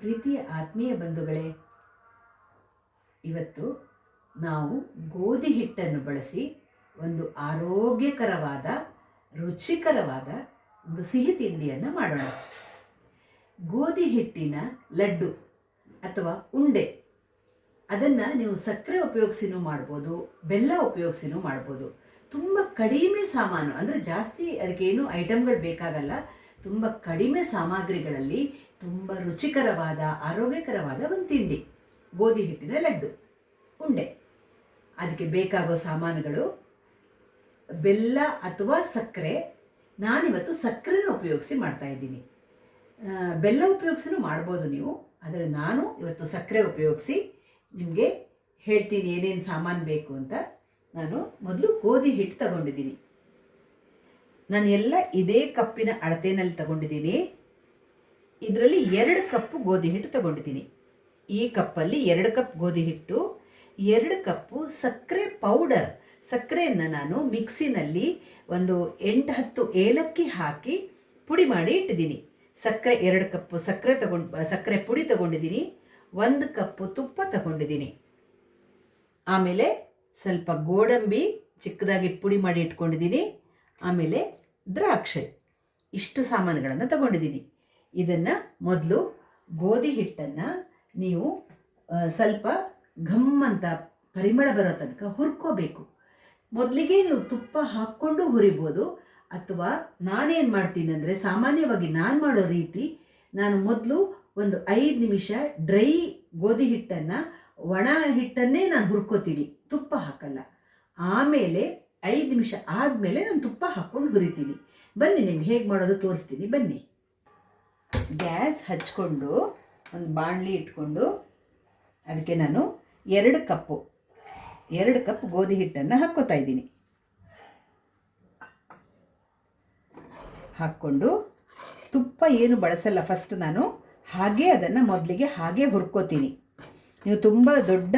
ಪ್ರೀತಿಯ ಆತ್ಮೀಯ ಬಂಧುಗಳೇ, ಇವತ್ತು ನಾವು ಗೋಧಿ ಹಿಟ್ಟನ್ನು ಬಳಸಿ ಒಂದು ಆರೋಗ್ಯಕರವಾದ, ರುಚಿಕರವಾದ ಒಂದು ಸಿಹಿ ತಿಂಡಿಯನ್ನು ಮಾಡೋಣ. ಗೋಧಿ ಹಿಟ್ಟಿನ ಲಡ್ಡು ಅಥವಾ ಉಂಡೆ, ಅದನ್ನು ನೀವು ಸಕ್ಕರೆ ಉಪಯೋಗಿಸಿನೂ ಮಾಡ್ಬೋದು, ಬೆಲ್ಲ ಉಪಯೋಗಿಸಿನೂ ಮಾಡ್ಬೋದು. ತುಂಬ ಕಡಿಮೆ ಸಾಮಾನು, ಅಂದರೆ ಜಾಸ್ತಿ ಅದಕ್ಕೇನು ಐಟಮ್ಗಳು ಬೇಕಾಗಲ್ಲ. ತುಂಬ ಕಡಿಮೆ ಸಾಮಗ್ರಿಗಳಲ್ಲಿ ತುಂಬ ರುಚಿಕರವಾದ, ಆರೋಗ್ಯಕರವಾದ ಒಂದು ತಿಂಡಿ. ಗೋಧಿ ಹಿಟ್ಟಿನ ಲಡ್ಡು, ಉಂಡೆ. ಅದಕ್ಕೆ ಬೇಕಾಗೋ ಸಾಮಾನುಗಳು, ಬೆಲ್ಲ ಅಥವಾ ಸಕ್ಕರೆ. ನಾನಿವತ್ತು ಸಕ್ಕರೆನ ಉಪಯೋಗಿಸಿ ಮಾಡ್ತಾ ಇದ್ದೀನಿ. ಬೆಲ್ಲ ಉಪಯೋಗಿಸಿನೂ ಮಾಡ್ಬೋದು ನೀವು, ಆದರೆ ನಾನು ಇವತ್ತು ಸಕ್ಕರೆ ಉಪಯೋಗಿಸಿ ನಿಮಗೆ ಹೇಳ್ತೀನಿ ಏನೇನು ಸಾಮಾನು ಬೇಕು ಅಂತ. ನಾನು ಮೊದಲು ಗೋಧಿ ಹಿಟ್ಟು ತಗೊಂಡಿದ್ದೀನಿ. ನಾನು ಎಲ್ಲ ಇದೇ ಕಪ್ಪಿನ ಅಳತೆನಲ್ಲಿ ತಗೊಂಡಿದ್ದೀನಿ. ಇದರಲ್ಲಿ ಎರಡು ಕಪ್ಪು ಗೋಧಿ ಹಿಟ್ಟು ತಗೊಂಡಿದ್ದೀನಿ. ಈ ಕಪ್ಪಲ್ಲಿ ಎರಡು ಕಪ್ ಗೋಧಿ ಹಿಟ್ಟು, ಎರಡು ಕಪ್ಪು ಸಕ್ಕರೆ ಪೌಡರ್. ಸಕ್ಕರೆಯನ್ನು ನಾನು ಮಿಕ್ಸಿನಲ್ಲಿ ಒಂದು ಎಂಟು ಹತ್ತು ಏಲಕ್ಕಿ ಹಾಕಿ ಪುಡಿ ಮಾಡಿ ಇಟ್ಟಿದ್ದೀನಿ. ಸಕ್ಕರೆ ಎರಡು ಕಪ್ಪು ಸಕ್ಕರೆ ತಗೊಂಡು, ಸಕ್ಕರೆ ಪುಡಿ ತಗೊಂಡಿದ್ದೀನಿ. ಒಂದು ಕಪ್ಪು ತುಪ್ಪ ತಗೊಂಡಿದ್ದೀನಿ. ಆಮೇಲೆ ಸ್ವಲ್ಪ ಗೋಡಂಬಿ ಚಿಕ್ಕದಾಗಿ ಪುಡಿ ಮಾಡಿ ಇಟ್ಕೊಂಡಿದ್ದೀನಿ. ಆಮೇಲೆ ದ್ರಾಕ್ಷೆ. ಇಷ್ಟು ಸಾಮಾನುಗಳನ್ನು ತಗೊಂಡಿದ್ದೀನಿ. ಇದನ್ನು ಮೊದಲು ಗೋಧಿ ಹಿಟ್ಟನ್ನು ನೀವು ಸ್ವಲ್ಪ ಘಮ್ ಅಂತ ಪರಿಮಳ ಬರೋ ತನಕ ಹುರ್ಕೋಬೇಕು. ಮೊದಲಿಗೆ ನೀವು ತುಪ್ಪ ಹಾಕ್ಕೊಂಡು ಹುರಿಬೋದು. ಅಥವಾ ನಾನೇನು ಮಾಡ್ತೀನಿ ಅಂದರೆ ಸಾಮಾನ್ಯವಾಗಿ ನಾನು ಮಾಡೋ ರೀತಿ ನಾನು ಮೊದಲು ಒಂದು ಐದು ನಿಮಿಷ ಡ್ರೈ ಗೋಧಿ ಹಿಟ್ಟನ್ನು ಒಣ ಹಿಟ್ಟನ್ನೇ ನಾನು ಹುರ್ಕೋತೀನಿ. ತುಪ್ಪ ಹಾಕಲ್ಲ. ಆಮೇಲೆ ಐದು ನಿಮಿಷ ಆದಮೇಲೆ ನಾನು ತುಪ್ಪ ಹಾಕ್ಕೊಂಡು ಹುರಿತೀನಿ. ಬನ್ನಿ, ನಿಮ್ಗೆ ಹೇಗೆ ಮಾಡೋದು ತೋರಿಸ್ತೀನಿ. ಬನ್ನಿ. ಗ್ಯಾಸ್ ಹಚ್ಕೊಂಡು ಒಂದು ಬಾಣಲಿ ಇಟ್ಕೊಂಡು ಅದಕ್ಕೆ ನಾನು ಎರಡು ಕಪ್ಪು, ಎರಡು ಕಪ್ ಗೋಧಿ ಹಿಟ್ಟನ್ನು ಹಾಕ್ಕೋತಾ ಇದ್ದೀನಿ. ಹಾಕ್ಕೊಂಡು ತುಪ್ಪ ಏನು ಬಳಸಲ್ಲ ಫಸ್ಟ್ ನಾನು, ಹಾಗೆ ಅದನ್ನು ಮೊದಲಿಗೆ ಹಾಗೆ ಹುರ್ಕೋತೀನಿ. ನೀವು ತುಂಬ ದೊಡ್ಡ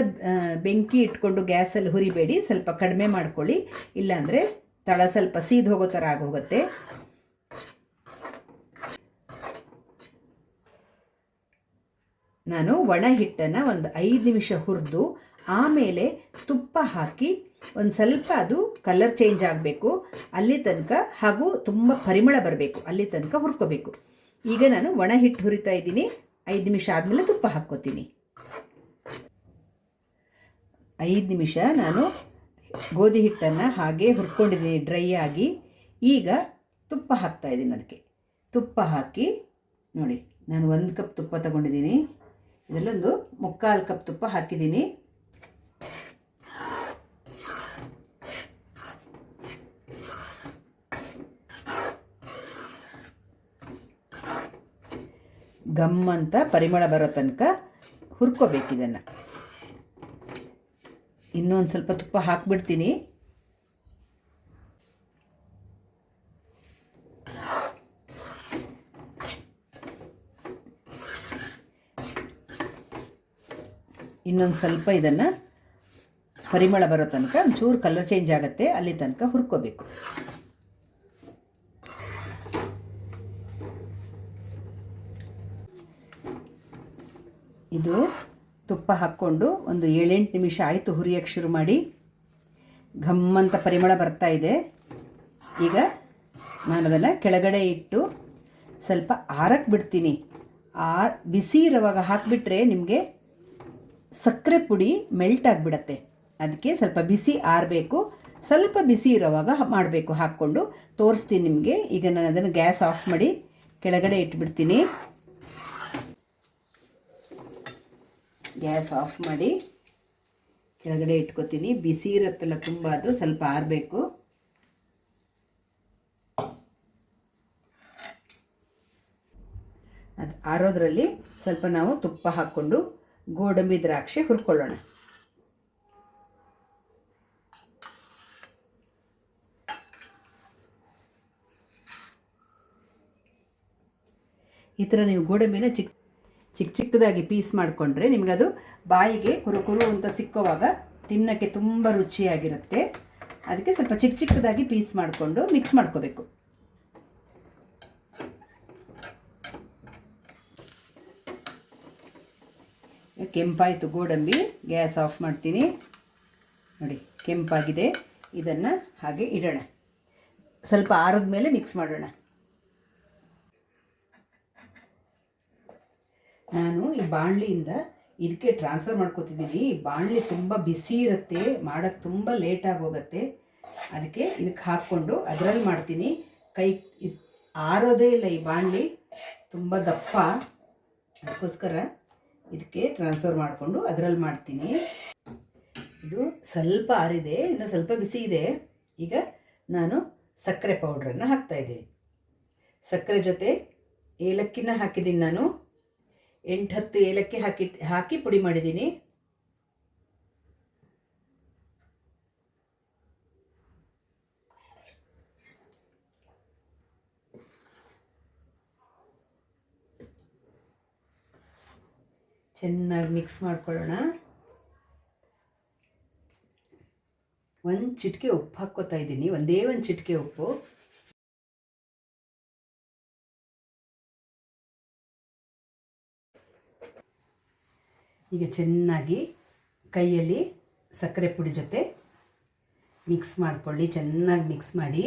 ಬೆಂಕಿ ಇಟ್ಕೊಂಡು ಗ್ಯಾಸಲ್ಲಿ ಹುರಿಬೇಡಿ, ಸ್ವಲ್ಪ ಕಡಿಮೆ ಮಾಡ್ಕೊಳ್ಳಿ. ಇಲ್ಲಾಂದರೆ ತಳ ಸ್ವಲ್ಪ ಸೀದ್ ಹೋಗೋ ಥರ ಆಗೋಗುತ್ತೆ. ನಾನು ಒಣ ಹಿಟ್ಟನ್ನು ಒಂದು ಐದು ನಿಮಿಷ ಹುರಿದು, ಆಮೇಲೆ ತುಪ್ಪ ಹಾಕಿ ಒಂದು ಸ್ವಲ್ಪ ಅದು ಕಲರ್ ಚೇಂಜ್ ಆಗಬೇಕು. ಅಲ್ಲಿ ತನಕ ಹಾಗೂ ತುಂಬ ಪರಿಮಳ ಬರಬೇಕು. ಅಲ್ಲಿ ತನಕ ಹುರ್ಕೋಬೇಕು. ಈಗ ನಾನು ಒಣ ಹಿಟ್ಟು ಹುರಿತಾ ಇದ್ದೀನಿ. ಐದು ನಿಮಿಷ ಆದಮೇಲೆ ತುಪ್ಪ ಹಾಕ್ಕೋತೀನಿ. ಐದು ನಿಮಿಷ ನಾನು ಗೋಧಿ ಹಿಟ್ಟನ್ನು ಹಾಗೆ ಹುರ್ಕೊಂಡಿದ್ದೀನಿ ಡ್ರೈ ಆಗಿ. ಈಗ ತುಪ್ಪ ಹಾಕ್ತಾ ಇದ್ದೀನಿ ಅದಕ್ಕೆ. ತುಪ್ಪ ಹಾಕಿ, ನೋಡಿ, ನಾನು ಒಂದು ಕಪ್ ತುಪ್ಪ ತಗೊಂಡಿದ್ದೀನಿ. ಇದರಲ್ಲೊಂದು ಮುಕ್ಕಾಲು ಕಪ್ ತುಪ್ಪ ಹಾಕಿದ್ದೀನಿ. ಗಮ್ ಅಂತ ಪರಿಮಳ ಬರೋ ತನಕ ಹುರ್ಕೋಬೇಕು ಇದನ್ನು. ಇನ್ನೊಂದು ಸ್ವಲ್ಪ ತುಪ್ಪ ಹಾಕ್ಬಿಡ್ತೀನಿ. ಇನ್ನೊಂದು ಸ್ವಲ್ಪ ಇದನ್ನು ಪರಿಮಳ ಬರೋ ತನಕ, ಒಂಚೂರು ಕಲರ್ ಚೇಂಜ್ ಆಗುತ್ತೆ, ಅಲ್ಲಿ ತನಕ ಹುರ್ಕೋಬೇಕು. ಇದು ತುಪ್ಪ ಹಾಕ್ಕೊಂಡು ಒಂದು ಏಳೆಂಟು ನಿಮಿಷ ಆಯಿತು ಹುರಿಯೋಕ್ಕೆ ಶುರು ಮಾಡಿ. ಘಮ್ಮಂತ ಪರಿಮಳ ಬರ್ತಾ ಇದೆ. ಈಗ ನಾನು ಅದನ್ನು ಕೆಳಗಡೆ ಇಟ್ಟು ಸ್ವಲ್ಪ ಆರಕ್ಕೆ ಬಿಡ್ತೀನಿ. ಆ ಬಿಸಿ ಇರುವಾಗ ಹಾಕಿಬಿಟ್ರೆ ನಿಮಗೆ ಸಕ್ಕರೆ ಪುಡಿ ಮೆಲ್ಟ್ ಆಗಿಬಿಡತ್ತೆ. ಅದಕ್ಕೆ ಸ್ವಲ್ಪ ಬಿಸಿ ಆರಬೇಕು. ಸ್ವಲ್ಪ ಬಿಸಿ ಇರುವಾಗ ಮಾಡಬೇಕು. ಹಾಕ್ಕೊಂಡು ತೋರಿಸ್ತೀನಿ ನಿಮಗೆ. ಈಗ ನಾನು ಅದನ್ನು ಗ್ಯಾಸ್ ಆಫ್ ಮಾಡಿ ಕೆಳಗಡೆ ಇಟ್ಬಿಡ್ತೀನಿ. ಗ್ಯಾಸ್ ಆಫ್ ಮಾಡಿ ಕೆಳಗಡೆ ಇಟ್ಕೋತೀನಿ. ಬಿಸಿ ಇರುತ್ತಲ್ಲ ತುಂಬ ಅದು, ಸ್ವಲ್ಪ ಆರಬೇಕು. ಅದು ಆರೋದ್ರಲ್ಲಿ ಸ್ವಲ್ಪ ನಾವು ತುಪ್ಪ ಹಾಕ್ಕೊಂಡು ಗೋಡಂಬಿ ದ್ರಾಕ್ಷಿ ಹುರ್ಕೊಳ್ಳೋಣ. ಈ ಥರ ನೀವು ಗೋಡಂಬಿನ ಚಿಕ್ಕ ಚಿಕ್ಕ ಚಿಕ್ಕದಾಗಿ ಪೀಸ್ ಮಾಡಿಕೊಂಡ್ರೆ ನಿಮಗದು ಬಾಯಿಗೆ ಕುರು ಕುರು ಅಂತ ಸಿಕ್ಕುವಾಗ ತಿನ್ನೋಕ್ಕೆ ತುಂಬ ರುಚಿಯಾಗಿರುತ್ತೆ. ಅದಕ್ಕೆ ಸ್ವಲ್ಪ ಚಿಕ್ಕ ಚಿಕ್ಕದಾಗಿ ಪೀಸ್ ಮಾಡಿಕೊಂಡು ಮಿಕ್ಸ್ ಮಾಡ್ಕೋಬೇಕು. ಕೆಂಪಾಯಿತು ಗೋಡಂಬಿ, ಗ್ಯಾಸ್ ಆಫ್ ಮಾಡ್ತೀನಿ. ನೋಡಿ, ಕೆಂಪಾಗಿದೆ. ಇದನ್ನು ಹಾಗೆ ಇಡೋಣ. ಸ್ವಲ್ಪ ಆರದ ಮೇಲೆ ಮಿಕ್ಸ್ ಮಾಡೋಣ. ನಾನು ಈ ಬಾಣಲಿಯಿಂದ ಇದಕ್ಕೆ ಟ್ರಾನ್ಸ್ಫರ್ ಮಾಡ್ಕೋತಿದ್ದೀನಿ. ಈ ಬಾಣಲಿ ತುಂಬ ಬಿಸಿ ಇರುತ್ತೆ ಮಾಡೋಕ್ಕೆ ತುಂಬ ಲೇಟಾಗಿ ಹೋಗುತ್ತೆ ಅದಕ್ಕೆ ಇದಕ್ಕೆ ಹಾಕ್ಕೊಂಡು ಅದರಲ್ಲಿ ಮಾಡ್ತೀನಿ. ಕೈ ಆರೋದೇ ಇಲ್ಲ ಈ ಬಾಣಲಿ. ತುಂಬ ದಪ್ಪ. ಅದಕ್ಕೋಸ್ಕರ ಇದಕ್ಕೆ ಟ್ರಾನ್ಸ್ಫರ್ ಮಾಡಿಕೊಂಡು ಅದರಲ್ಲಿ ಮಾಡ್ತೀನಿ. ಇದು ಸ್ವಲ್ಪ ಆರಿದೆ, ಇನ್ನು ಸ್ವಲ್ಪ ಬಿಸಿ ಇದೆ. ಈಗ ನಾನು ಸಕ್ಕರೆ ಪೌಡ್ರನ್ನು ಹಾಕ್ತಾಯಿದ್ದೀನಿ ಸಕ್ಕರೆ ಜೊತೆ ಏಲಕ್ಕಿನ ಹಾಕಿದ್ದೀನಿ ನಾನು. ಎಂಟು ಹತ್ತು ಏಲಕ್ಕಿ ಹಾಕಿ ಹಾಕಿ ಪುಡಿ ಮಾಡಿದ್ದೀನಿ. ಚೆನ್ನಾಗಿ ಮಿಕ್ಸ್ ಮಾಡ್ಕೊಳ್ಳೋಣ. ಒಂದು ಚಿಟಿಕೆ ಉಪ್ಪು ಹಾಕ್ಕೋತಾ ಇದ್ದೀನಿ. ಒಂದೇ ಒಂದು ಚಿಟಿಕೆ ಉಪ್ಪು. ಈಗ ಚೆನ್ನಾಗಿ ಕೈಯಲ್ಲಿ ಸಕ್ಕರೆ ಪುಡಿ ಜೊತೆ ಮಿಕ್ಸ್ ಮಾಡ್ಕೊಳ್ಳಿ, ಚೆನ್ನಾಗಿ ಮಿಕ್ಸ್ ಮಾಡಿ.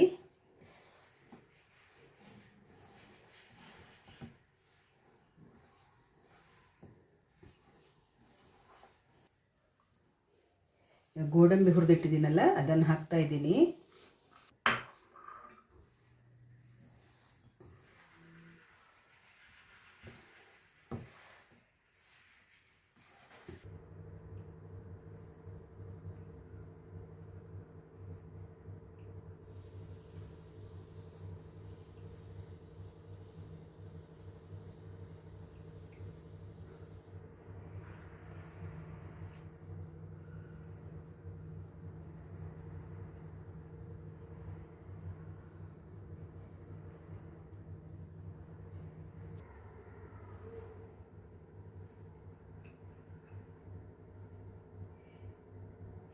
ಗೋಡಂಬಿ ಹುರಿದಿಟ್ಟಿದ್ದೀನಲ್ಲ, ಅದನ್ನು ಹಾಕ್ತಾ ಇದ್ದೀನಿ.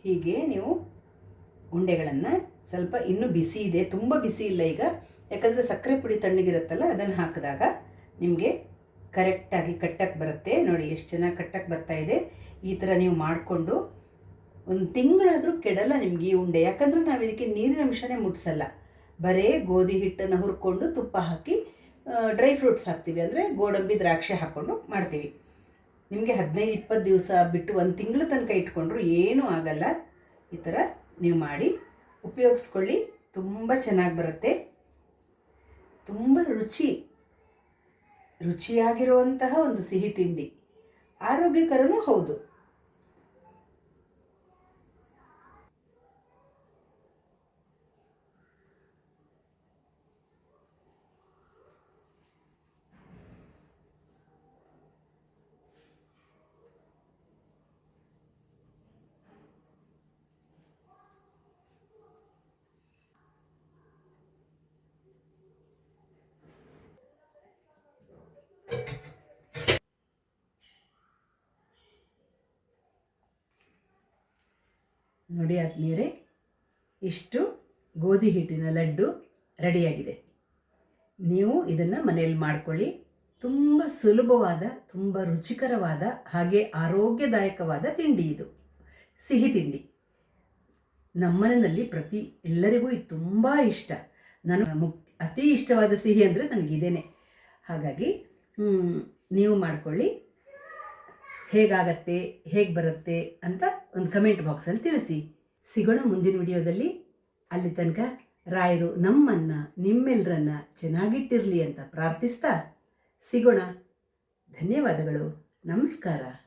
ಹೀಗೆ ನೀವು ಉಂಡೆಗಳನ್ನು ಸ್ವಲ್ಪ ಇನ್ನೂ ಬಿಸಿ ಇದೆ, ತುಂಬ ಬಿಸಿ ಇಲ್ಲ ಈಗ. ಯಾಕಂದರೆ ಸಕ್ಕರೆ ಪುಡಿ ತಣ್ಣಗಿರುತ್ತಲ್ಲ, ಅದನ್ನು ಹಾಕಿದಾಗ ನಿಮಗೆ ಕರೆಕ್ಟಾಗಿ ಕಟ್ಟಕ್ಕೆ ಬರುತ್ತೆ. ನೋಡಿ ಎಷ್ಟು ಚೆನ್ನಾಗಿ ಕಟ್ಟಕ್ಕೆ ಬರ್ತಾ ಇದೆ. ಈ ಥರ ನೀವು ಮಾಡಿಕೊಂಡು ಒಂದು ತಿಂಗಳಾದರೂ ಕೆಡಲ್ಲ ನಿಮಗೆ ಈ ಉಂಡೆ. ಯಾಕಂದರೆ ನಾವು ಇದಕ್ಕೆ ನೀರಿನ ಅಂಶನೇ ಮುಟ್ಸಲ್ಲ. ಬರೇ ಗೋಧಿ ಹಿಟ್ಟನ್ನು ಹುರ್ಕೊಂಡು ತುಪ್ಪ ಹಾಕಿ ಡ್ರೈ ಫ್ರೂಟ್ಸ್ ಹಾಕ್ತೀವಿ. ಅಂದರೆ ಗೋಡಂಬಿ ದ್ರಾಕ್ಷಿ ಹಾಕ್ಕೊಂಡು ಮಾಡ್ತೀವಿ. ನಿಮಗೆ ಹದಿನೈದು, ಇಪ್ಪತ್ತು ದಿವಸ ಬಿಟ್ಟು ಒಂದು ತಿಂಗಳ ತನಕ ಇಟ್ಕೊಂಡ್ರು ಏನೂ ಆಗಲ್ಲ. ಈ ಥರ ನೀವು ಮಾಡಿ, ಉಪಯೋಗಿಸ್ಕೊಳ್ಳಿ. ತುಂಬ ಚೆನ್ನಾಗಿ ಬರುತ್ತೆ. ತುಂಬ ರುಚಿ, ರುಚಿಯಾಗಿರುವಂತಹ ಒಂದು ಸಿಹಿ ತಿಂಡಿ. ಆರೋಗ್ಯಕರನೂ ಹೌದು. ನೋಡಿ ಆದ್ಮೇಲೆ ಇಷ್ಟು ಗೋಧಿ ಹಿಟ್ಟಿನ ಲಡ್ಡು ರೆಡಿಯಾಗಿದೆ. ನೀವು ಇದನ್ನು ಮನೆಯಲ್ಲಿ ಮಾಡ್ಕೊಳ್ಳಿ. ತುಂಬ ಸುಲಭವಾದ, ತುಂಬ ರುಚಿಕರವಾದ, ಹಾಗೆ ಆರೋಗ್ಯದಾಯಕವಾದ ತಿಂಡಿ ಇದು. ಸಿಹಿ ತಿಂಡಿ. ನಮ್ಮನೆಯಲ್ಲಿ ಪ್ರತಿ ಎಲ್ಲರಿಗೂ ಇದು ತುಂಬ ಇಷ್ಟ. ನಾನು ಅತಿ ಇಷ್ಟವಾದ ಸಿಹಿ ಅಂದರೆ ನನಗಿದೇನೆ ಹಾಗಾಗಿ ನೀವು ಮಾಡ್ಕೊಳ್ಳಿ. ಹೇಗಾಗತ್ತೆ, ಹೇಗೆ ಬರುತ್ತೆ ಅಂತ ಒಂದು ಕಮೆಂಟ್ ಬಾಕ್ಸಲ್ಲಿ ತಿಳಿಸಿ. ಸಿಗೋಣ ಮುಂದಿನ ವಿಡಿಯೋದಲ್ಲಿ. ಅಲ್ಲಿ ತನಕ ರಾಯರು ನಮ್ಮನ್ನು ನಿಮ್ಮೆಲ್ಲರನ್ನ ಚೆನ್ನಾಗಿಟ್ಟಿರಲಿ ಅಂತ ಪ್ರಾರ್ಥಿಸ್ತಾ ಸಿಗೋಣ. ಧನ್ಯವಾದಗಳು. ನಮಸ್ಕಾರ.